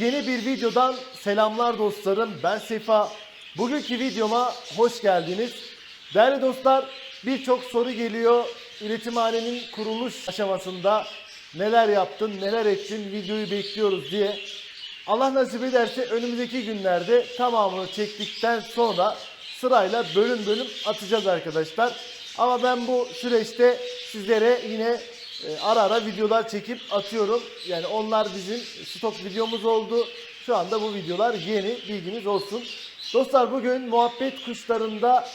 yeni bir videodan selamlar dostlarım. Ben Sefa. Bugünkü videoma hoş geldiniz. Değerli dostlar, birçok soru geliyor. Üretimhanenin kuruluş aşamasında neler yaptın, neler ettin, videoyu bekliyoruz diye. Allah nasip ederse önümüzdeki günlerde tamamını çektikten sonra sırayla bölüm bölüm atacağız arkadaşlar. Ama ben bu süreçte sizlere yine ara ara videolar çekip atıyorum. Yani onlar bizim stok videomuz oldu. Şu anda bu videolar yeni bilginiz olsun. Dostlar bugün muhabbet kuşlarında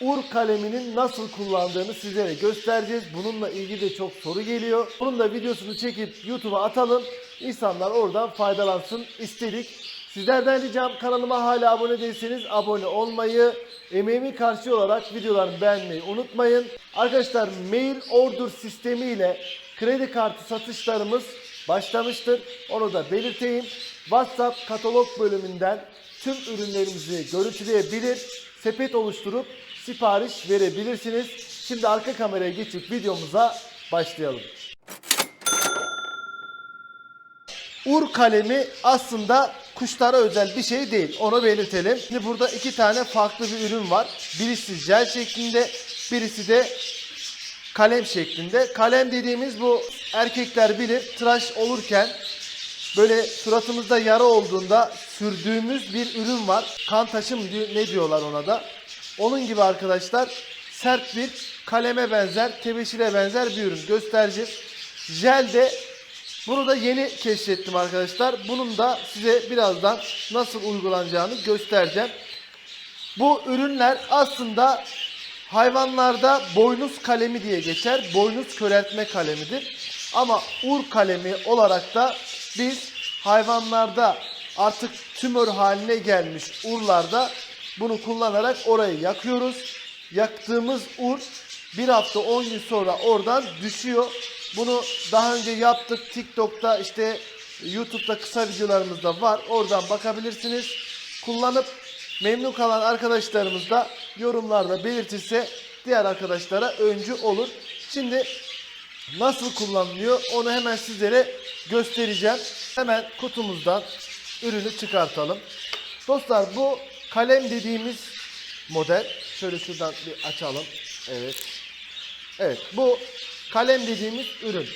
ur kaleminin nasıl kullandığını sizlere göstereceğiz. Bununla ilgili de çok soru geliyor. Bunun da videosunu çekip YouTube'a atalım. İnsanlar oradan faydalansın istedik. Sizlerden ricam kanalıma hala abone değilseniz abone olmayı, emeğimi karşı olarak videolarımı beğenmeyi unutmayın. Arkadaşlar mail order sistemiyle kredi kartı satışlarımız başlamıştır. Onu da belirteyim. WhatsApp katalog bölümünden tüm ürünlerimizi görüntüleyebilir, sepet oluşturup sipariş verebilirsiniz. Şimdi arka kameraya geçip videomuza başlayalım. Ur kalemi aslında kuşlara özel bir şey değil. Onu belirtelim. Şimdi burada iki tane farklı bir ürün var. Birisi jel şeklinde, birisi de kalem şeklinde. Kalem dediğimiz bu erkekler bilir tıraş olurken böyle suratımızda yara olduğunda sürdüğümüz bir ürün var. Kan taşı mı ne diyorlar ona da. Onun gibi arkadaşlar sert bir kaleme benzer, tebeşire benzer bir ürün göstereceğiz. Jel de bunu da yeni keşfettim arkadaşlar. Bunun da size birazdan nasıl uygulanacağını göstereceğim. Bu ürünler aslında hayvanlarda boynuz kalemi diye geçer. Boynuz köreltme kalemidir. Ama ur kalemi olarak da biz hayvanlarda artık tümör haline gelmiş urlarda bunu kullanarak orayı yakıyoruz. Yaktığımız ur bir hafta 10 gün sonra oradan düşüyor. Bunu daha önce yaptık. TikTok'ta işte YouTube'da kısa videolarımızda var. Oradan bakabilirsiniz. Kullanıp memnun kalan arkadaşlarımız da yorumlarda belirtirse diğer arkadaşlara öncü olur. Şimdi nasıl kullanılıyor onu hemen sizlere göstereceğim. Hemen kutumuzdan ürünü çıkartalım. Dostlar bu kalem dediğimiz model. Şöyle şuradan bir açalım. Evet. Evet bu kalem dediğimiz ürün.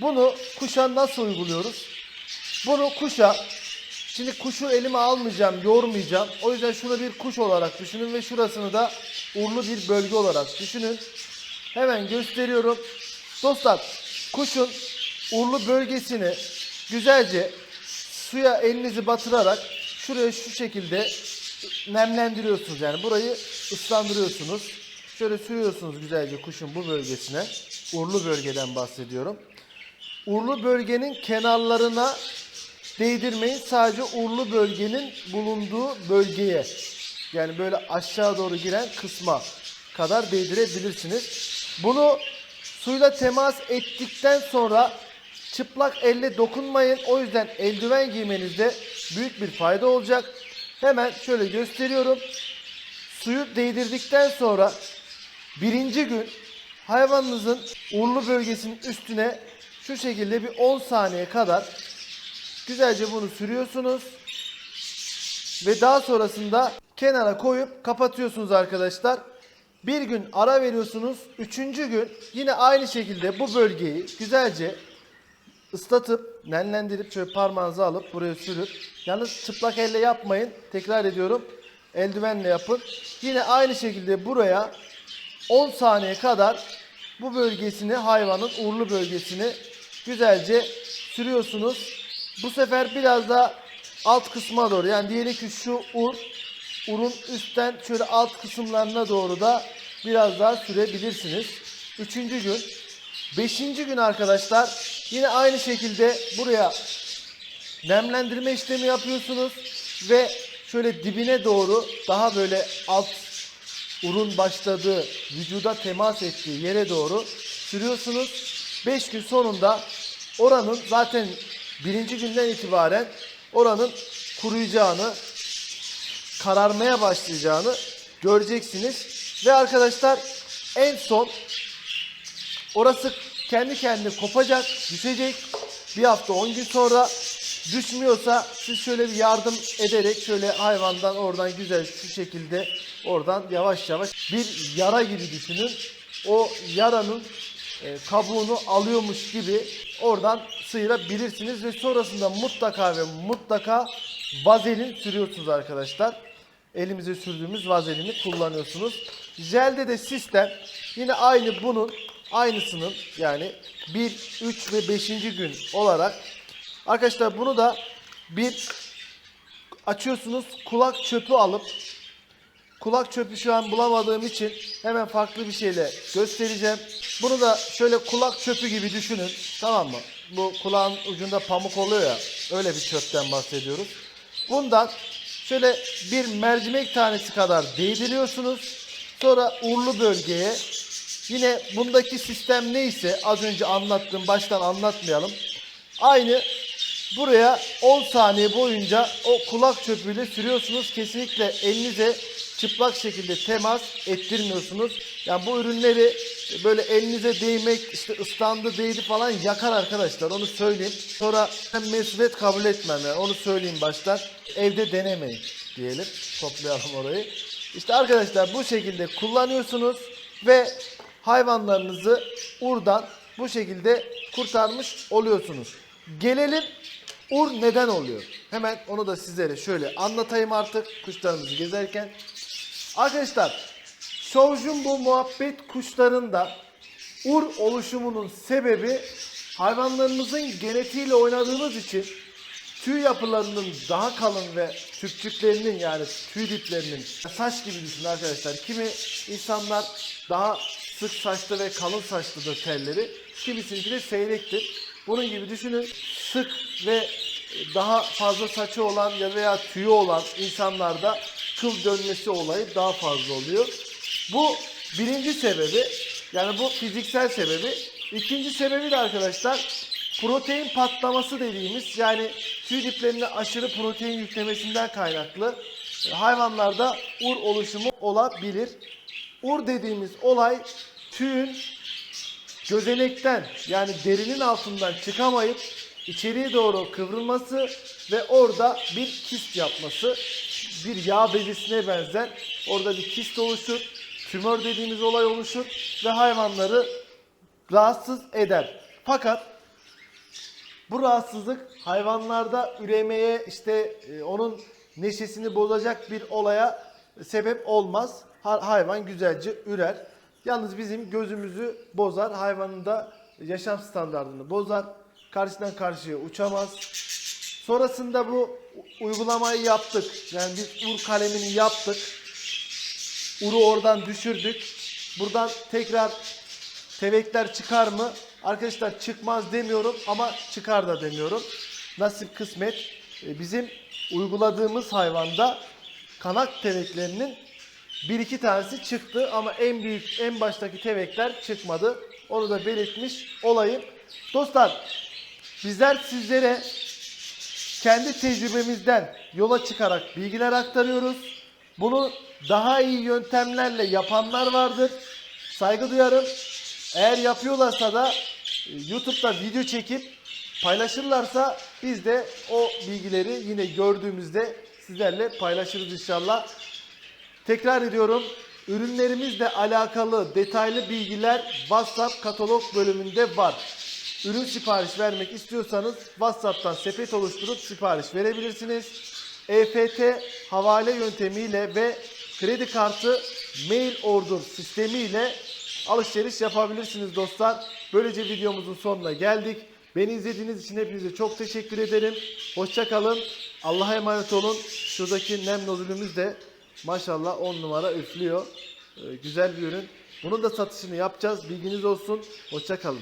Bunu kuşa nasıl uyguluyoruz? Bunu kuşa şimdi kuşu elime almayacağım, yormayacağım. O yüzden şunu bir kuş olarak düşünün ve şurasını da urlu bir bölge olarak düşünün. Hemen gösteriyorum. Dostlar kuşun urlu bölgesini güzelce suya elinizi batırarak şuraya şu şekilde nemlendiriyorsunuz. Yani burayı ıslandırıyorsunuz. Şöyle sürüyorsunuz güzelce kuşun bu bölgesine. Urlu bölgeden bahsediyorum. Urlu bölgenin kenarlarına değdirmeyin. Sadece urlu bölgenin bulunduğu bölgeye yani böyle aşağı doğru giren kısma kadar değdirebilirsiniz. Bunu suyla temas ettikten sonra çıplak elle dokunmayın. O yüzden eldiven giymenizde büyük bir fayda olacak. Hemen şöyle gösteriyorum. Suyu değdirdikten sonra birinci gün hayvanınızın urlu bölgesinin üstüne şu şekilde bir 10 saniye kadar güzelce bunu sürüyorsunuz. Ve daha sonrasında kenara koyup kapatıyorsunuz arkadaşlar. Bir gün ara veriyorsunuz. Üçüncü gün yine aynı şekilde bu bölgeyi güzelce ıslatıp nemlendirip şöyle parmağınızı alıp buraya sürüp yalnız çıplak elle yapmayın. Tekrar ediyorum. Eldivenle yapın. Yine aynı şekilde buraya 10 saniye kadar bu bölgesini hayvanın uğurlu bölgesini güzelce sürüyorsunuz. Bu sefer biraz da alt kısma doğru yani diyelim ki şu ur urun üstten şöyle alt kısımlarına doğru da biraz daha sürebilirsiniz. Üçüncü gün. Beşinci gün arkadaşlar yine aynı şekilde buraya nemlendirme işlemi yapıyorsunuz ve şöyle dibine doğru daha böyle alt urun başladığı vücuda temas ettiği yere doğru sürüyorsunuz. 5 gün sonunda oranın zaten birinci günden itibaren oranın kuruyacağını, kararmaya başlayacağını göreceksiniz. Ve arkadaşlar en son orası kendi kendine kopacak, düşecek. Bir hafta 10 gün sonra düşmüyorsa siz şöyle bir yardım ederek şöyle hayvandan oradan güzel şu şekilde oradan yavaş yavaş bir yara gibi düşünün. O yaranın e, kabuğunu alıyormuş gibi oradan sıyırabilirsiniz ve sonrasında mutlaka ve mutlaka vazelin sürüyorsunuz arkadaşlar. Elimize sürdüğümüz vazelini kullanıyorsunuz. Jelde de sistem yine aynı bunun aynısının yani 1, 3 ve 5. gün olarak arkadaşlar bunu da bir açıyorsunuz kulak çöpü alıp kulak çöpü şu an bulamadığım için hemen farklı bir şeyle göstereceğim. Bunu da şöyle kulak çöpü gibi düşünün. Tamam mı? Bu kulağın ucunda pamuk oluyor ya. Öyle bir çöpten bahsediyoruz. Bundan şöyle bir mercimek tanesi kadar değdiriyorsunuz. Sonra urlu bölgeye yine bundaki sistem neyse az önce anlattığım baştan anlatmayalım. Aynı Buraya 10 saniye boyunca o kulak çöpüyle sürüyorsunuz. Kesinlikle elinize çıplak şekilde temas ettirmiyorsunuz. Yani bu ürünleri böyle elinize değmek, işte ıslandı değdi falan yakar arkadaşlar. Onu söyleyeyim. Sonra mesuliyet kabul etmem. Yani onu söyleyeyim baştan. Evde denemeyin diyelim. Toplayalım orayı. İşte arkadaşlar bu şekilde kullanıyorsunuz ve hayvanlarınızı urdan bu şekilde kurtarmış oluyorsunuz. Gelelim ur neden oluyor? Hemen onu da sizlere şöyle anlatayım artık kuşlarımızı gezerken. Arkadaşlar bu muhabbet kuşlarında ur oluşumunun sebebi hayvanlarımızın genetiğiyle oynadığımız için tüy yapılarının daha kalın ve tüpçüklerinin yani tüy diplerinin saç gibi düşünün arkadaşlar. Kimi insanlar daha sık saçlı ve kalın saçlıdır telleri. Kimisininki de seyrektir. Bunun gibi düşünün sık ve daha fazla saçı olan ya veya tüyü olan insanlarda kıl dönmesi olayı daha fazla oluyor. Bu birinci sebebi yani bu fiziksel sebebi. İkinci sebebi de arkadaşlar protein patlaması dediğimiz yani tüy diplerine aşırı protein yüklemesinden kaynaklı hayvanlarda ur oluşumu olabilir. Ur dediğimiz olay tüyün gözenekten yani derinin altından çıkamayıp içeriye doğru kıvrılması ve orada bir kist yapması bir yağ bezisine benzer. Orada bir kist oluşur. Tümör dediğimiz olay oluşur ve hayvanları rahatsız eder. Fakat bu rahatsızlık hayvanlarda üremeye işte e, onun neşesini bozacak bir olaya sebep olmaz. Ha- hayvan güzelce ürer. Yalnız bizim gözümüzü bozar. Hayvanın da yaşam standartını bozar. Karşıdan karşıya uçamaz. Sonrasında bu uygulamayı yaptık. Yani biz ur kalemini yaptık. Uru oradan düşürdük. Buradan tekrar tevekler çıkar mı? Arkadaşlar çıkmaz demiyorum ama çıkar da demiyorum. Nasip kısmet. E, Bizim uyguladığımız hayvanda kanak teveklerinin bir iki tanesi çıktı ama en büyük en baştaki tevekler çıkmadı. Onu da belirtmiş olayım. Dostlar bizler sizlere kendi tecrübemizden yola çıkarak bilgiler aktarıyoruz. Bunu daha iyi yöntemlerle yapanlar vardır. Saygı duyarım. Eğer yapıyorlarsa da e, YouTube'da video çekip paylaşırlarsa biz de o bilgileri yine gördüğümüzde sizlerle paylaşırız inşallah. Tekrar ediyorum. Ürünlerimizle alakalı detaylı bilgiler WhatsApp katalog bölümünde var. Ürün sipariş vermek istiyorsanız WhatsApp'tan sepet oluşturup sipariş verebilirsiniz. EFT havale yöntemiyle ve kredi kartı mail order sistemiyle alışveriş yapabilirsiniz dostlar. Böylece videomuzun sonuna geldik. Beni izlediğiniz için hepinize çok teşekkür ederim. Hoşça kalın. Allah'a emanet olun. Şuradaki nem nodülümüz de maşallah 10 numara üflüyor. Ee, güzel bir ürün. Bunun da satışını yapacağız. Bilginiz olsun. Hoşça kalın.